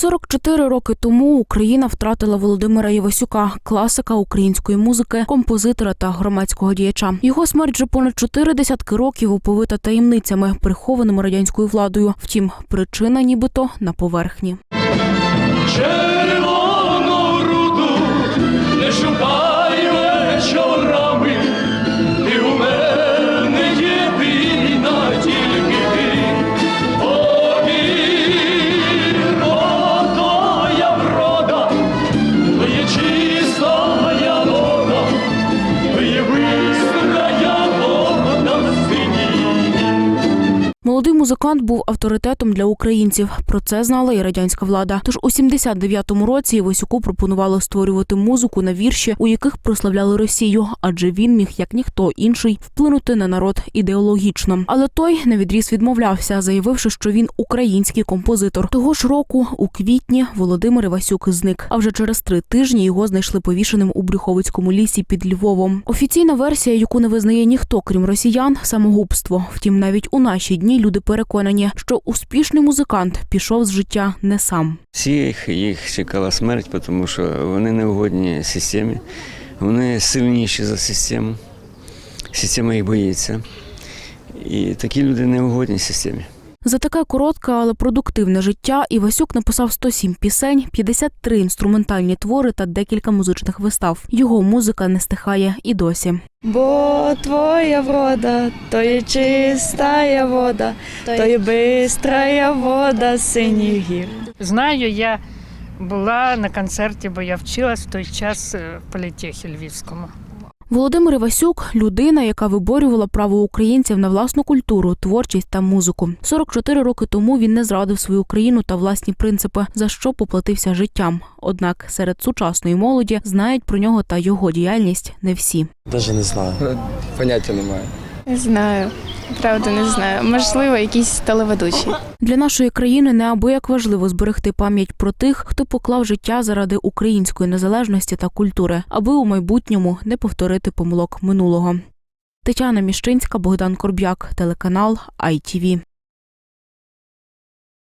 44 роки тому Україна втратила Володимира Євасюка, класика української музики, композитора та громадського діяча. Його смерть вже понад чотири десятки років оповита таємницями, прихованими радянською владою. Втім, причина нібито на поверхні. Молодий музикант був авторитетом для українців. Про це знала і радянська влада. Тож у 79-му році Івасюку пропонували створювати музику на вірші, у яких прославляли Росію, адже він міг, як ніхто інший, вплинути на народ ідеологічно. Але той навідріз відмовлявся, заявивши, що він український композитор. Того ж року, у квітні, Володимир Івасюк зник. А вже через три тижні його знайшли повішеним у Брюховицькому лісі під Львовом. Офіційна версія, яку не визнає ніхто, крім росіян, самогубство. Втім, навіть у наші дні люди переконані, що успішний музикант пішов з життя не сам. Всіх їх чекала смерть, тому що вони не угодні системі, вони сильніші за систему. Система їх боїться. І такі люди не угодні системі. За таке коротке, але продуктивне життя Івасюк написав 107 пісень, 53 інструментальні твори та декілька музичних вистав. Його музика не стихає і досі. Бо твоя врода, то є чистая вода, то є бистрая вода синіх гір. Знаю, я була на концерті, бо я вчилась в той час е, в політехі Львівському. Володимир Івасюк людина, яка виборювала право українців на власну культуру, творчість та музику. 44 роки тому він не зрадив свою країну та власні принципи, за що поплатився життям. Однак серед сучасної молоді знають про нього та його діяльність не всі. Даже не знаю. Поняття немає. Не знаю, правда не знаю. Можливо, якийсь телеведучий. Для нашої країни неабияк важливо зберегти пам'ять про тих, хто поклав життя заради української незалежності та культури, аби у майбутньому не повторити помилок минулого. Тетяна Міщинська, Богдан Корб'як, телеканал ITV.